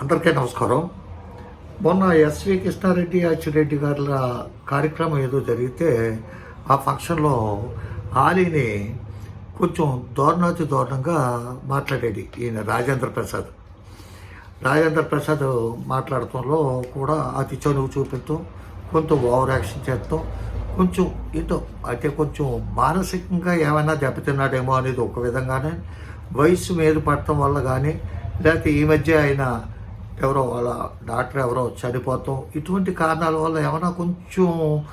అందరికీ నమస్కారం. మొన్న ఎస్వి కృష్ణారెడ్డి అచ్చిరెడ్డి గారి కార్యక్రమం ఏదో జరిగితే ఆ ఫంక్షన్లో ఆలీని కొంచెం దారుణాతి దారుణంగా మాట్లాడేది ఈయన రాజేంద్ర ప్రసాద్. రాజేంద్ర ప్రసాద్ మాట్లాడటంలో కూడా అతి చనువు చూపిస్తూ కొంచెం ఓవర్ యాక్షన్ చేస్తాం కొంచెం ఇటో అంటే కొంచెం మానసికంగా ఏమైనా దెబ్బతిన్నాడేమో అనేది ఒక విధంగానే వయసు మీద పడటం వల్ల కానీ లేకపోతే ఈ మధ్య ఆయన ఎవరో వాళ్ళ డాక్టర్ ఎవరో చనిపోతాం ఇటువంటి కారణాల వల్ల ఏమైనా కొంచెం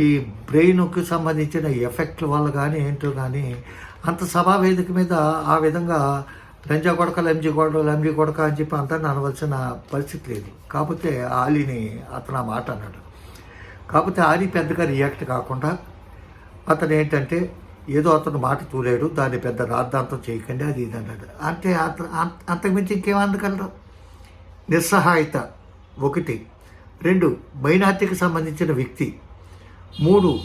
ఈ బ్రెయిన్కి సంబంధించిన ఎఫెక్ట్ల వల్ల కానీ ఏంటో కానీ అంత సభావేదిక మీద ఆ విధంగా రంజా కొడక లంజి కొడక లంజి కొడక అని చెప్పి అంతా అనవలసిన పరిస్థితి లేదు. కాకపోతే ఆలీని అతను ఆ మాట అన్నాడు. కాకపోతే ఆలీ పెద్దగా రియాక్ట్ కాకుండా అతను ఏంటంటే ఏదో అతను మాట తూలేడు దాన్ని పెద్ద రాద్ధాంతం చేయకండి అది ఇది అన్నాడు. అంటే అతను అంత- అంతకుమించి ఇంకేమనగలరు నిస్సహాయత ఒకటి. రెండు మైనార్టీకి సంబంధించిన వ్యక్తి. మూడు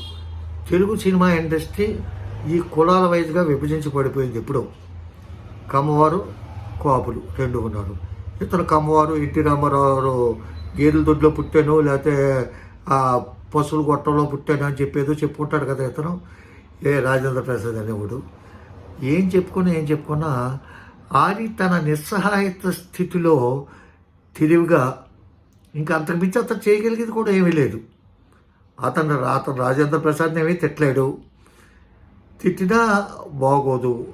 తెలుగు సినిమా ఇండస్ట్రీ ఈ కులాల వైజ్గా విభజించి పడిపోయింది ఎప్పుడో. కమ్మవారు కాపులు రెండు ఉన్నారు. ఇతను కమ్మవారు ఎన్టీ రామారావు గేదెల దొడ్లో పుట్టాను లేకపోతే పశువుల గొట్టంలో పుట్టాను అని చెప్పేదో చెప్పుకుంటాడు కదా ఇతను. ఏ రాజేంద్ర ప్రసాద్ అనేవాడు. ఏం చెప్పుకున్నా ఏం చెప్పుకున్నా ఆది తన నిస్సహాయత స్థితిలో తెలివిగా ఇంకా అంతకుమించి అతను చేయగలిగేది కూడా ఏమీ లేదు. అతను అతను రాజేంద్ర ప్రసాద్ని ఏమీ తిట్టలేడు. తిట్టినా బాగోదు.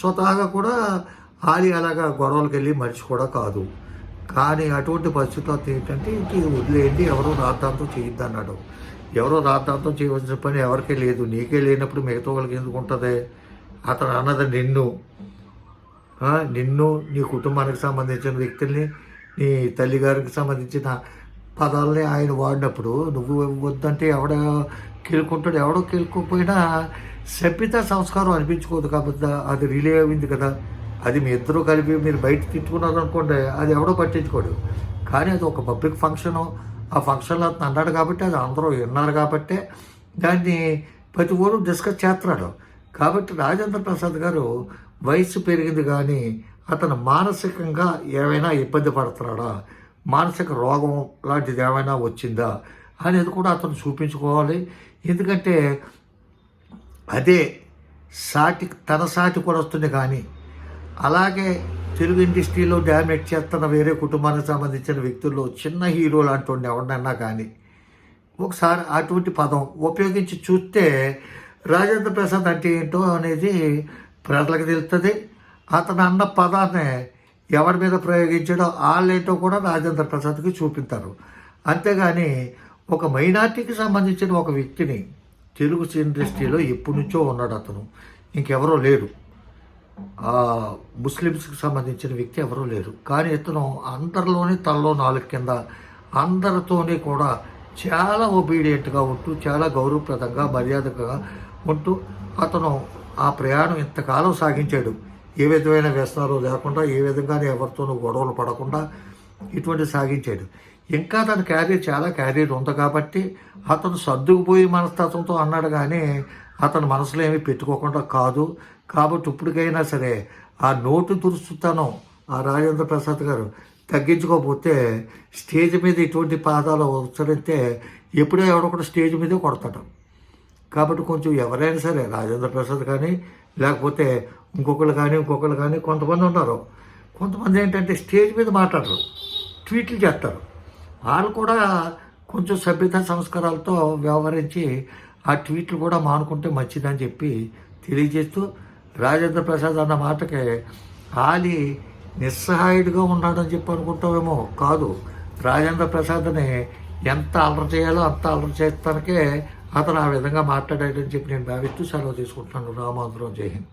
స్వతహాగా కూడా హాలి అలాగా గొడవలకు వెళ్ళి మనిషి కూడా కాదు. కానీ అటువంటి పరిస్థితుల్లో ఏంటంటే ఇంటి వదిలేయండి ఎవరో రాద్ధాంతం చేయొద్దు అన్నాడు. ఎవరో రాద్ధాంతం చేయవలసిన పని ఎవరికీ లేదు. నీకే లేనప్పుడు మిగతా వాళ్ళకి ఎందుకు ఉంటుంది? అతను అన్నది నిన్ను. నిన్ను నీ కుటుంబానికి సంబంధించిన వ్యక్తుల్ని నీ తల్లిగారికి సంబంధించిన పదాలని ఆయన వాడినప్పుడు నువ్వు వద్దంటే ఎవడ కేలుకుంటాడు? ఎవడో కేలుకోకపోయినా సభ్యత సంస్కారం అనిపించుకోదు కాబట్టి అది రిలే అయింది కదా. అది మీ ఇద్దరూ కలిపి మీరు బయట తిట్టుకున్నారు అనుకోండి అది ఎవడో పట్టించుకోడు. కానీ అది ఒక పబ్లిక్ ఫంక్షను. ఆ ఫంక్షన్లో అతను అన్నాడు కాబట్టి అది అందరూ విన్నారు కాబట్టి దాన్ని ప్రతి ఊరు డిస్కస్ చేస్తున్నాడు. కాబట్టి రాజేంద్ర ప్రసాద్ గారు వయసు పెరిగింది కానీ అతను మానసికంగా ఏమైనా ఇబ్బంది పడుతున్నాడా? మానసిక రోగం లాంటిది ఏమైనా వచ్చిందా? అనేది కూడా అతను చూపించుకోవాలి. ఎందుకంటే అదే సాటి తన సాటి కూడా వస్తుంది కానీ అలాగే తెలుగు ఇండస్ట్రీలో డ్యామేజ్ చేస్తున్న వేరే కుటుంబానికి సంబంధించిన వ్యక్తుల్లో చిన్న హీరో లాంటి ఎవరినన్నా కానీ ఒకసారి అటువంటి పదం ఉపయోగించి చూస్తే రాజేంద్ర ప్రసాద్ అంటే ఏంటో అనేది ప్రజలకు తెలుస్తుంది. అతను అన్న పదాన్ని ఎవరి మీద ప్రయోగించాడో వాళ్ళేంటో కూడా రాజేంద్ర ప్రసాద్కి చూపిస్తారు అంతేగాని ఒక మైనార్టీకి సంబంధించిన ఒక వ్యక్తిని తెలుగు ఇండస్ట్రీలో ఎప్పటి నుంచో ఉన్నాడు అతను. ఇంకెవరో లేరు. ముస్లిమ్స్కి సంబంధించిన వ్యక్తి ఎవరూ లేరు. కానీ ఇతను అందరిలోని తలలో నాలుగు కింద అందరితోనే కూడా చాలా ఒబీడియంట్గా ఉంటూ చాలా గౌరవప్రదంగా మర్యాదగా ఉంటూ అతను ఆ ప్రయాణం ఇంతకాలం సాగించాడు. ఏ విధమైన వ్యసనాలు లేకుండా ఏ విధంగానే ఎవరితోనూ గొడవలు పడకుండా ఇటువంటి సాగించాడు ఇంకా తన క్యారియర్ చాలా క్యారీర్ ఉంది కాబట్టి అతను సర్దుకుపోయి మనస్తత్వంతో అన్నాడు కానీ అతను మనసులో ఏమీ పెట్టుకోకుండా కాదు. కాబట్టి ఇప్పటికైనా సరే ఆ నోటు దురుస్తుతనం ఆ రాజేంద్ర ప్రసాద్ గారు తగ్గించుకోకపోతే స్టేజ్ మీద ఇటువంటి పాదాలు ఉచ్చరిస్తే ఎప్పుడో ఎవడొకడు స్టేజ్ మీదే కొడతాడు. కాబట్టి కొంచెం ఎవరైనా సరే రాజేంద్ర ప్రసాద్ కానీ లేకపోతే ఇంకొకరు కానీ ఇంకొకరు కానీ కొంతమంది ఉన్నారు. కొంతమంది ఏంటంటే స్టేజ్ మీద మాట్లాడరు ట్వీట్లు చేస్తారు. వాళ్ళు కూడా కొంచెం సభ్యత సంస్కారాలతో వ్యవహరించి ఆ ట్వీట్లు కూడా మానుకుంటే మంచిదని చెప్పి తెలియజేస్తూ రాజేంద్ర ప్రసాద్ అన్న మాటకి ఆలి నిస్సహాయుడిగా ఉన్నాడని చెప్పి అనుకుంటామేమో కాదు. రాజేంద్ర ప్రసాద్ని ఎంత అల్లరి చేయాలో అంత అల్లరి చేస్తానికే అతను ఆ విధంగా మాట్లాడాడని చెప్పి నేను భావిస్తూ సెలవు తీసుకుంటున్నాను. రామాంధ్రం జై హింద్.